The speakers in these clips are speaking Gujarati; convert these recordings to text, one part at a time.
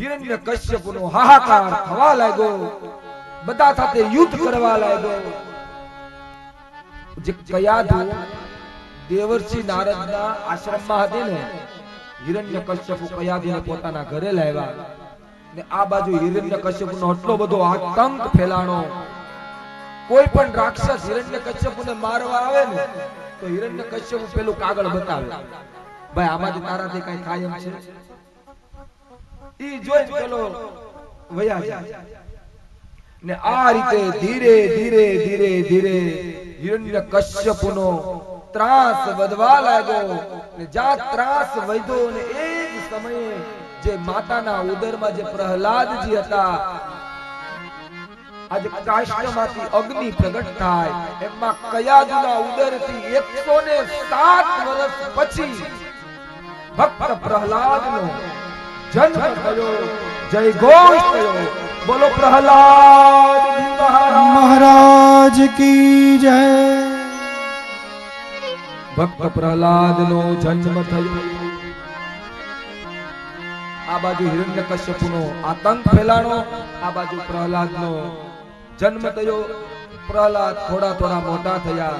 હિરણ્ય કશ્યપનો હાહાકાર થવા લાગ્યો. બધા સાથે યુદ્ધ કરવા લાગ્યો. જે કયા દેવર્ષિ નારદના આશ્રમમાં હતી ને હિરણ્ય કશ્યપ કયાધુને પોતાના ઘરે લાવ્યા. ને આ બાજુ હિરણ્ય કશ્યપનો આટલો બધો આતંક ફેલાણો. કોઈ પણ રાક્ષસ હિરણ્ય કશ્યપુને મારવા આવે ને, તો હિરણ્ય કશ્યપ પેલું કાગળ બતાવે. ભાઈ આમાંથી તારાથી કઈ થાય છે? ઈ જોઈ પેલો વયા જાય. ને આ રીતે ધીરે ધીરે ધીરે ધીરે હિરણ્ય કશ્યપુનો ત્રાસ વધવા લાગ્યો ને જ્યાં ત્રાસ વધ્યો ને એ સમયે જે માતાના ઉદરમાં જે પ્રહલાદજી હતા, આજે કાષ્ટમાંથી અગ્નિ પ્રગટ થાય, એમાં કયાદુના ઉદરથી 107 વર્ષ પછી ભક્ત પ્રહલાદનો જન્મ થયો જય ઘોષ થયો. બોલો પ્રહલાદ મહારાજ. કી જય. ભક્ત પ્રહલાદ નો જન્મ થયો. આ બાજુ હિરણ્યકશ્યપુ નો આતંક ફેલાણો આ બાજુ પ્રહલાદ નો જન્મ થયો. પ્રહલાદ થોડા થોડા મોટા થયા.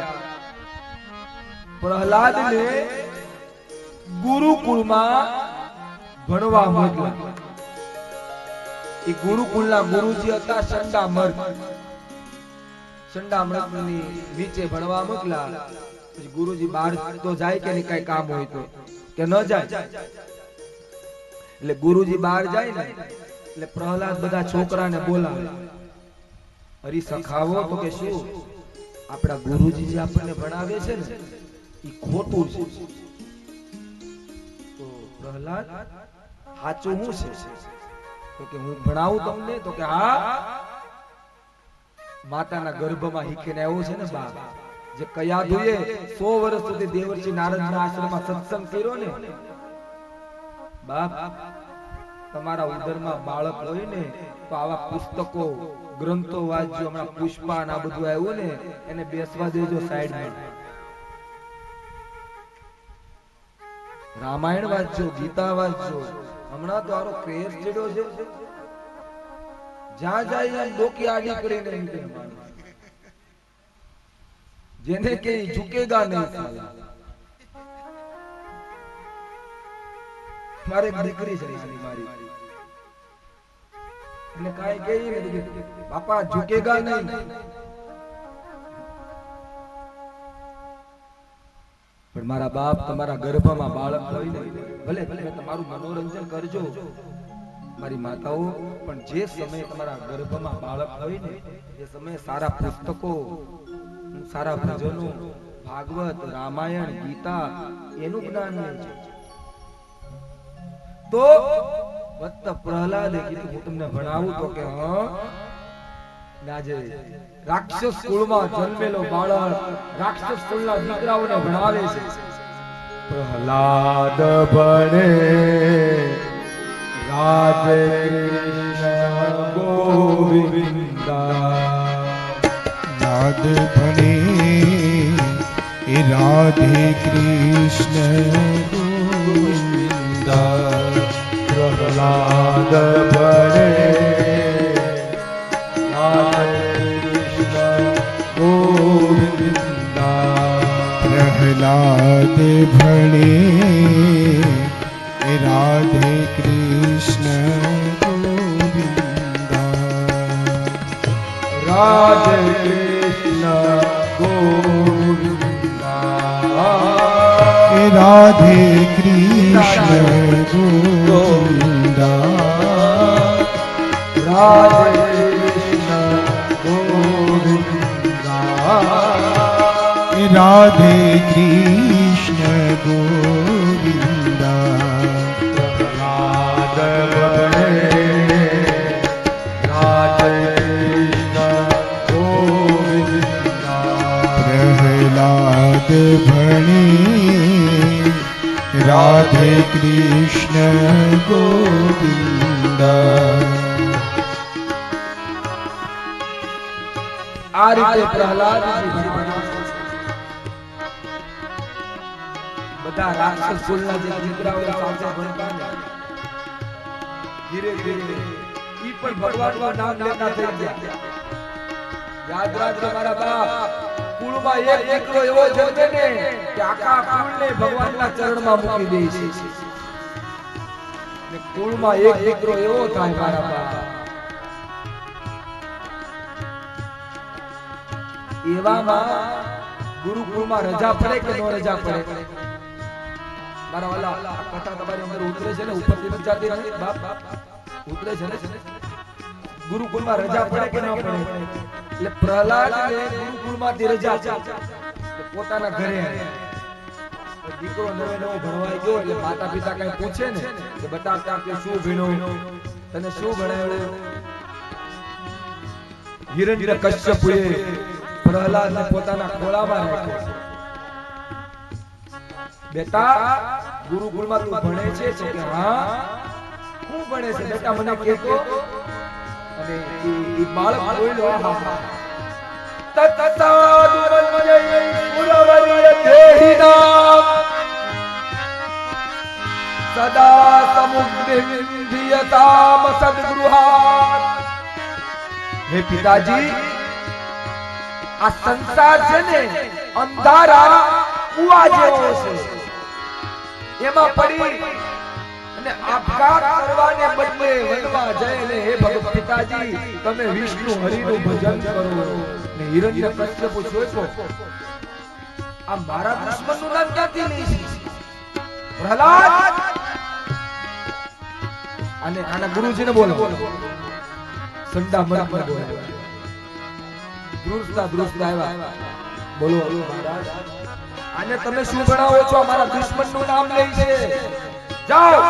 પ્રહલાદ ને ગુરુકુળમાં ભણવા મોકલા એ ગુરુકુળના ગુરુજી હતા સંડામર્ક સંડામર્કની નીચે ભણવા મોકલા પછી ગુરુજી બહાર તો જાય કે નહીં, કઈ કામ હોય તો. કે ન જાય. એટલે ગુરુજી બહાર જાય ને, એટલે પ્રહલાદ બધા છોકરાને બોલાવે. હરી સખાવો, તો કે શું? આપણા ગુરુજી જે આપણને ભણાવે છે ને, એ ખોટું છે. તો પ્રહલાદ સાચું હું છે? તો કે હું ભણાવું તમને તો કે હા. માતાના ગર્ભમાં હીખીને આવ્યો છે ને બાપ? જે કયાધુએ 100 વર્ષ સુધી દેવર્ષિ નારદના આશ્રમમાં સત્સંગ કર્યો ને? બાપ તમારા ઉદરમાં બાળક હોય ને તો આવા પુસ્તકો ગ્રંથો વાંચજો હમણાં પુષ્પા આ બધું આવ્યું ને એને બેસવા દેજો સાઈડમાં. રામાયણ વાંચજો ગીતા વાંચજો હમણાં તો આરો ક્રેઝ ચડ્યો છે. જ્યાં જાય એમ ડોકી આડી કરીને જેને કે ઝુકેગા નહીં સાલા. મારે દીકરી છે મારી. એને કાઈ કહી બાપા, ઝુકેગા નહીં. પણ મારા બાપ તમારા ગર્ભમાં બાળક હોય ભલે ભલે તમે તમારું મનોરંજન કરજો. મારી માતાઓ, પણ જે સમયે તમારા ગર્ભમાં બાળક હોય ને એ સમયે સારા પુસ્તકો, સારા ભજનો, ભાગવત, રામાયણ, ગીતા, એનું જ્ઞાન લેજો તો વત્ત પ્રહલાદે કીધું, હું તમને ભણાવું તો કે, હા ગાજે રાક્ષસ કુળમાં જન્મેલો બાળક રાક્ષસ કુળના દીકરાઓને ભણાવે છે. પ્રહલાદ ભણે રાધે ગોવિંદ. નાદ એ રાધે કૃષ્ણ ગોવિંદ. પ્રહલાદ ભણે પ્રહલાદે ભણે રાધે કૃષ્ણ રાધે કૃષ્ણ ગોવિંદા રાધે કૃષ્ણ ગોવિંદા રાધે કૃષ્ણ ગોવિંદા રાધે राधे कृष्ण गोविंदा આ રીતે પ્રહલાદ બધા રાક્ષસ કુલના જે દીકરાઓ સાથે ભણતા ધીરે ધીરે ઈ પણ ભગવાનનું નામ લેતા થઈ ગયા. યાદ રાખજો મારા બાપ, કુળમાં એક દીકરો એવો જન્મે ને કે આખા કુળને ભગવાનના ચરણમાં મૂકી દે છે. ને કુળમાં એક દીકરો એવો થાય મારા બાપ. એવામાં ગુરુકુળમાં રજા પડે કે નો રજા પડે? મારા વાલા કથા તમારી અંદર ઉતરે છે ને, ઉપરથી જાતી ને બાપ, ઉતરે છે ને? ગુરુકુળમાં રજા પડે કે ન પડે? એટલે પ્રહલાદ ને ગુરુકુળમાંથી રજા પોતાના ઘરે દીકરો નવે નવો ભણવાઈ ગયો એટલે માતા પિતા કઈ પૂછે ને, કે બતા કે શું ભણ્યો તને શું ભણાવ્યું? હિરણ્ય કશ્યપુએ પ્રહલાદને પોતાના ખોળામાં રાખ્યો બેટા ગુરુકુળમાં તું ભણે છે તો કે હા. હું. ભણે છે? બેટા મને કહેતો. અને ઈ બાળક બોલ્યો સદા સમુદ્ધિયતામ સદગૃહાત. હે પિતાજી આ સંસાર છે ને અંધારા કુવા જેવો છે. એમાં પડી અને આપઘાત કરવાને બદલે વનમાં જઈને હે ભગવાન પિતાજી, તમે વિષ્ણુ હરિનું ભજન કરો ને હિરણ્ય કશ્યપ જોઈતો આ મારા દુશ્મનનું નામ ક્યાંથી લઈશ પ્રહલાદ! અને આના ગુરુજીને બોલો. સંડા મરક બોલો. દૃષ્ટા દૃષ્ટા આવ્યા. બોલો, મહારાજ. આને તમે શું ભણાવો છો? અમારા દુશ્મનનું નામ લઈ છે. જાઓ,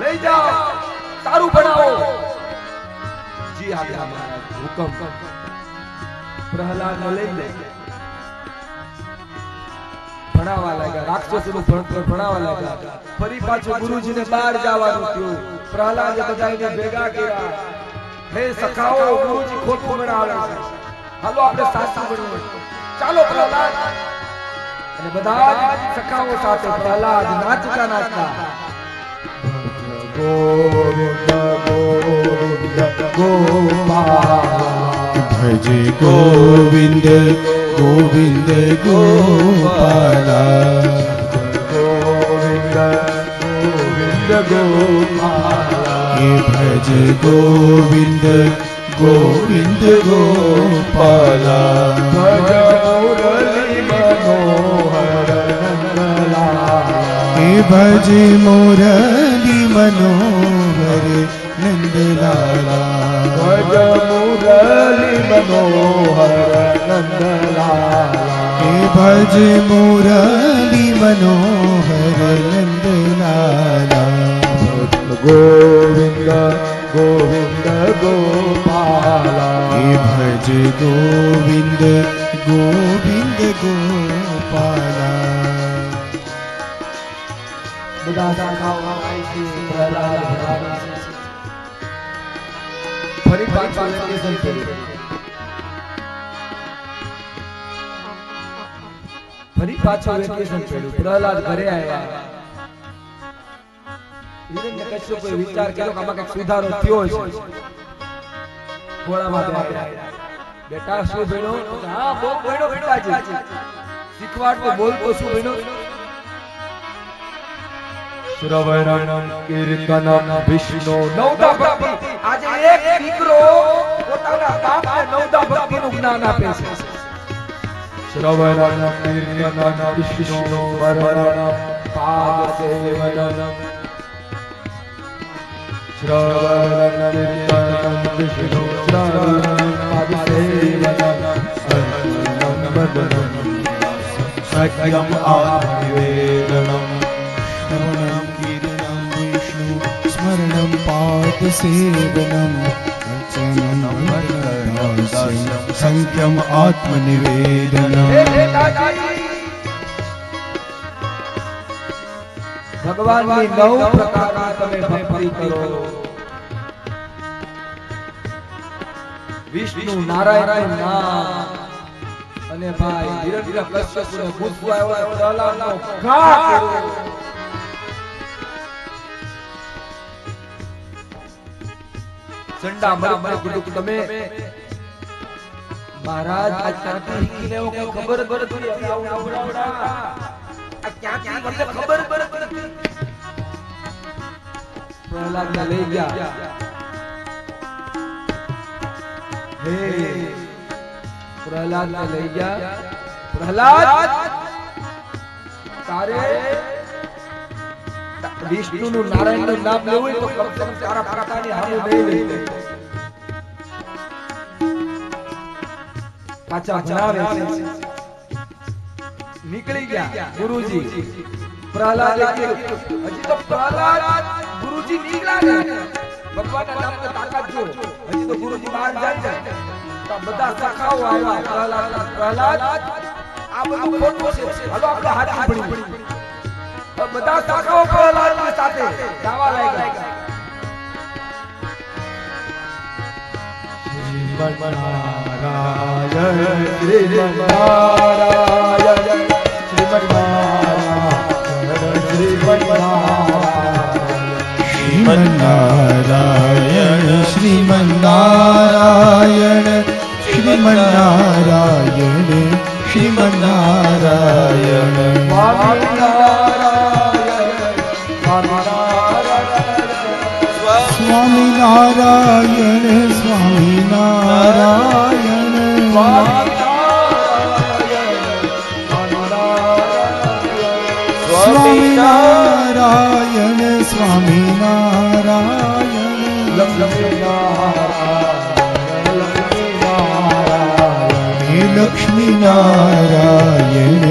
લઈ જાઓ સારું ભણાવો જી આજ્ઞા મહારાજ હુકમ. પ્રહલાદ લઈ લે. ભણાવા લાગ્યા. રાક્ષસોનું ભણતર ભણાવા લાગ્યા. ફરી પાછું ગુરુજીને બહાર જવાનું થયું. પ્રહલાદે બધાને ભેગા કર્યા. હે સખાઓ, ગુરુજી ખોટું ભણાવે હાલો, આપણે સાચું ભણવું ચાલો, પ્રહલાદ. અને બધા જ સખાઓ સાથે પ્રહલાદ નાચતા નાચતા ગોવિંદ ગોવિંદ ગોપાલ ભજ ગોવિંદ ગોવિંદ ગોપાલ ગોવિંદ ગોવિંદ ગોપાલ હે ભજ ગોવિંદ ગોવિંદ ગોપાલ ભજ ભજ મુરલી મનોહર નંદલાલા ભજ મુરલી મનોહર નંદલાલા ભજ મુરલી મનોહર નંદલાલા ગોવિંદ ગોવિંદ ગોપાલા ભજ ગોવિંદ ગોવિંદ ગોપાલા બધા. ફરી પાછું ફરી પાછું પ્રહલાદ ઘરે આવ્યા. બેટા, શું ભણ્યો? હા, બહુ ભણ્યો પિતાજી શીખવાડ તો બોલ તો શું ભણ્યો? શ્રવણમ કીર્તન વિષ્ણુ, નવદા ભક્તિ. આજે એક દીકરો પોતાના બાપને નવદા ભક્તિનું જ્ઞાન આપે છે. શ્રવણ કીર્તન વિષ્ણુ વરણ પાદ સેવન શ્રવણ કીર્તન વિષ્ણુ શ્રવણ પાદ સેવનમ સત્યમ વદનમ पादसेवनं अर्चनं वन्दनास्यं सङ्ख्यम् હે आत्मनिवेदनम् બેટાજી ભગવાનની નવ પ્રકારની તમે ભક્તિ કરો વિષ્ણુ નારાયણ નામ અને ભાઈ હિરણ્ય કશ્યપને ગુસ્સો આવ્યો એટલે પ્રહલાદનો ઘા કર્યો. ચંડા મને મને તમે મહારાજ આ ક્યાંથી શીખીને આવ્યો કઈ ખબર જ આવું આવડાવડા. આ ક્યાંથી મને ખબર જ નથી લઈ ગયા. હે. પ્રહલાદને લઈ ગયા. પ્રહલાદ! તારે વિષ્ણુનું નારાયણનું નામ લેવું હોય તો કમ સે કમ તારા પિતાની હામું નહીં લઈ પાછા ભણાવે છે. નીકળી ગયા ગુરુજી. પ્રહલાદ હજી તો પ્રહલાદ, ગુરુજી નીકળ્યા ભગવાનના તો તાકાત જો હજી તો ગુરુજી બહાર જાય છે. બધા સખાઓ આવ્યા. પ્રહલાદ પ્રહલાદ, આ બધું ખોટું છે. હાલો, આપણે હાથ પડી બધા કાકાઓ પ્રહલાદની સાથે ગાવા લાગ્યા. શ્રીમન્નારાયણ શ્રીમન્નારાયણ શ્રીમન્નારાયણ સ્વામિનારાયણ સ્વામિનારાયણ લક્ષ્મી લક્ષ્મીનારાયણ